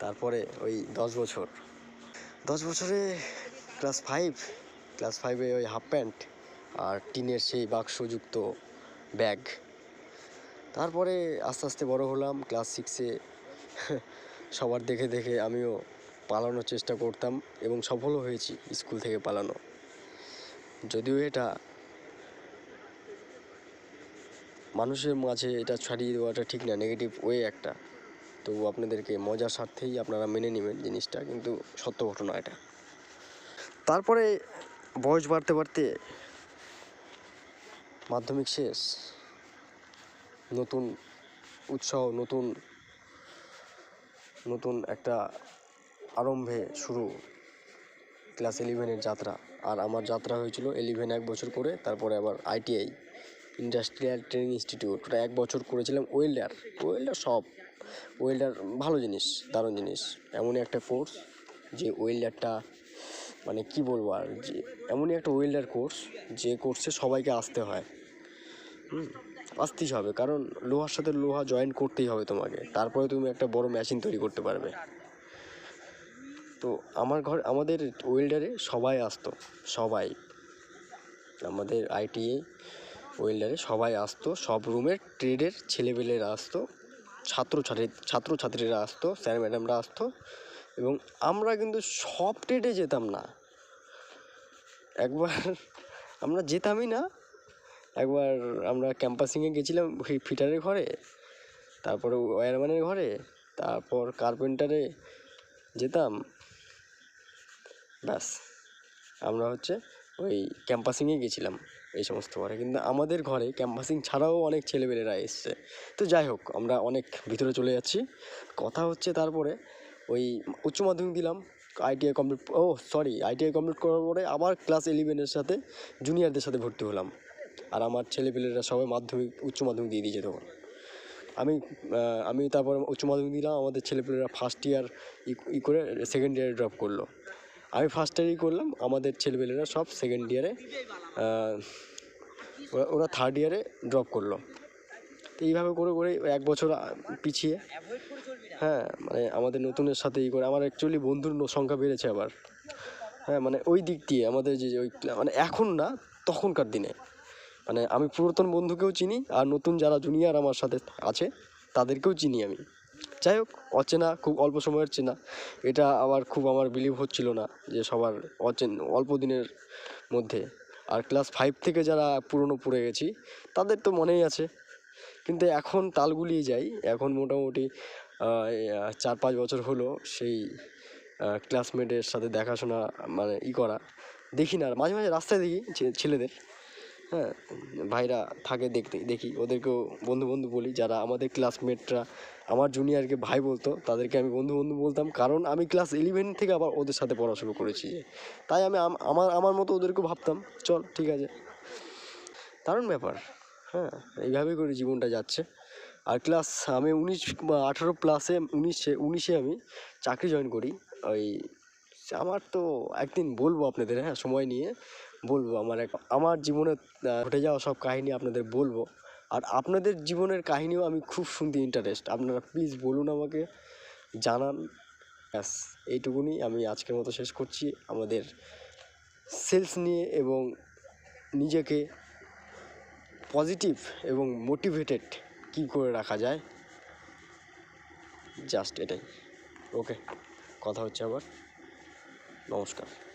তারপরে ওই দশ বছর। দশ বছরে ক্লাস ফাইভ, ক্লাস ফাইভে ওই হাফ প্যান্ট আর টিনের সেই বাক্সযুক্ত ব্যাগ। তারপরে আস্তে আস্তে বড় হলাম, ক্লাস সিক্সে সবার দেখে দেখে আমিও পালানোর চেষ্টা করতাম এবং সফলও হয়েছি স্কুল থেকে পালানো। যদিও এটা মানুষের মাঝে এটা ছাড়িয়ে দেওয়াটা ঠিক না নেগেটিভ ওয়ে একটা। তবু আপনাদেরকে মজার স্বার্থেই আপনারা মেনে নেবেন জিনিসটা, কিন্তু সত্য ঘটনা এটা। তারপরে বয়স বাড়তে বাড়তে মাধ্যমিক শেষ, নতুন উৎসাহ, নতুন নতুন একটা আরম্ভে শুরু ক্লাস ইলেভেনের যাত্রা। আর আমার যাত্রা হয়েছিল ইলেভেন এক বছর করে, তারপরে আবার আইটিআই ইন্ডাস্ট্রিয়াল ট্রেনিং ইনস্টিটিউট ওটা এক বছর করেছিলাম ওয়েল্ডার ওয়েল্ডার সব। ওয়েল্ডার ভালো জিনিস, দারুণ জিনিস। এমনই একটা কোর্স যে ওয়েল্ডারটা মানে কি বলব আর, যে এমনই একটা ওয়েল্ডার কোর্স যে কোর্সে সবাইকে আসতে হয়। হুম, আসতেই হবে। কারণ লোহার সাথে লোহা জয়েন করতেই হবে তোমাকে। তারপরে তুমি একটা বড় মেশিন তৈরি করতে পারবে। তো আমার ঘর, আমাদের ওয়েল্ডারে সবাই আসতো, সবাই। আমাদের আইটিএ ওয়েল্ডারে সবাই আসতো, সব রুমের ট্রেডের ছেলেপেলেরা আসতো। ছাত্রছাত্রী, ছাত্রছাত্রীরা আসতো, স্যার ম্যাডামরা আসতো এবং আমরা কিন্তু সব ট্রেডে যেতাম না। একবার আমরা যেতামই না। একবার আমরা ক্যাম্পাসিংয়ে গেছিলাম ফিটারের ঘরে, তারপরে ওয়্যারম্যানের ঘরে, তারপর কার্পেন্টারে যেতাম। ব্যাস, আমরা হচ্ছে ওই ক্যাম্পাসিংয়ে গেছিলাম। এই সমস্ত ঘরে কিন্তু আমাদের ঘরে ক্যাম্পাসিং ছাড়াও অনেক ছেলেপেলেরা এসছে। তো যাই হোক, আমরা অনেক ভিতরে চলে যাচ্ছি। কথা হচ্ছে তারপরে ওই উচ্চ মাধ্যমিক দিলাম আইটিআই কমপ্লিট ও সরি আইটিআই কমপ্লিট করার পরে আবার ক্লাস ইলেভেনের সাথে জুনিয়রদের সাথে ভর্তি হলাম। আর আমার ছেলেপেলেরা সবাই মাধ্যমিক, উচ্চ মাধ্যমিক দিয়ে দিয়েছে তখন। আমি আমি তারপর উচ্চ মাধ্যমিক দিলাম, আমাদের ছেলেপেলেরা ফার্স্ট ইয়ার ই করে সেকেন্ড ইয়ারে ড্রপ করল। আমি ফার্স্ট ইয়ারই করলাম, আমাদের ছেলেপেলেরা সব সেকেন্ড ইয়ারে ওরা থার্ড ইয়ারে ড্রপ করল। তো এইভাবে করে করে এক বছর পিছিয়ে। হ্যাঁ মানে আমাদের নতুনের সাথে ই করে, আমার অ্যাকচুয়ালি বন্ধুর সংখ্যা বেড়েছে আবার। হ্যাঁ মানে ওই দিক দিয়ে আমাদের যে ওই মানে এখন না, তখনকার দিনে। মানে আমি পুরাতন বন্ধুকেও চিনি, আর নতুন যারা জুনিয়র আমার সাথে আছে, তাদেরকেও চিনি আমি। যাই হোক, অচেনা, খুব অল্প সময়ের চেনা। এটা আবার খুব আমার বিলিভ হচ্ছিল না যে সবার অচেন, অল্প দিনের মধ্যে। আর ক্লাস ফাইভ থেকে যারা পুরনো পড়ে গেছি, তাদের তো মনেই আছে। কিন্তু এখন তাল গুলিয়ে যাই, এখন মোটামুটি চার পাঁচ বছর হলো সেই ক্লাসমেটের সাথে দেখাশোনা মানে ই করা। দেখি না আর মাঝে মাঝে রাস্তায় দেখি ছেলেদের। হ্যাঁ ভাইরা থাকে দেখতে, দেখি। ওদেরকেও বন্ধু বন্ধু বলি, যারা আমাদের ক্লাসমেটরা আমার জুনিয়রকে ভাই বলতো, তাদেরকে আমি বন্ধু বন্ধু বলতাম। কারণ আমি ক্লাস ইলেভেন থেকে আবার ওদের সাথে পড়াশুনো করেছি। তাই আমি আমার আমার মতো ওদেরকেও ভাবতাম, চল, ঠিক আছে। দারুণ ব্যাপার হ্যাঁ এইভাবেই করে জীবনটা যাচ্ছে। আর ক্লাস আমি উনিশ আঠারো প্লাসে উনিশে উনিশে আমি চাকরি জয়েন করি, ওই আমার তো একদিন বলব আপনাদের হ্যাঁ সময় নিয়ে বলব। আমার এক, আমার জীবনে ঘটে যাওয়া সব কাহিনী আপনাদের বলব। আর আপনাদের জীবনের কাহিনীও আমি খুব শুনতে ইন্টারেস্ট আপনারা প্লিজ বলুন আমাকে, জানান। ব্যাস, এইটুকুনি আমি আজকের মতো শেষ করছি। আমাদের সেলস নিয়ে এবং নিজেকে পজিটিভ এবং মোটিভেটেড কী করে রাখা যায় জাস্ট এটাই। ওকে কথা হচ্ছে আবার। নমস্কার।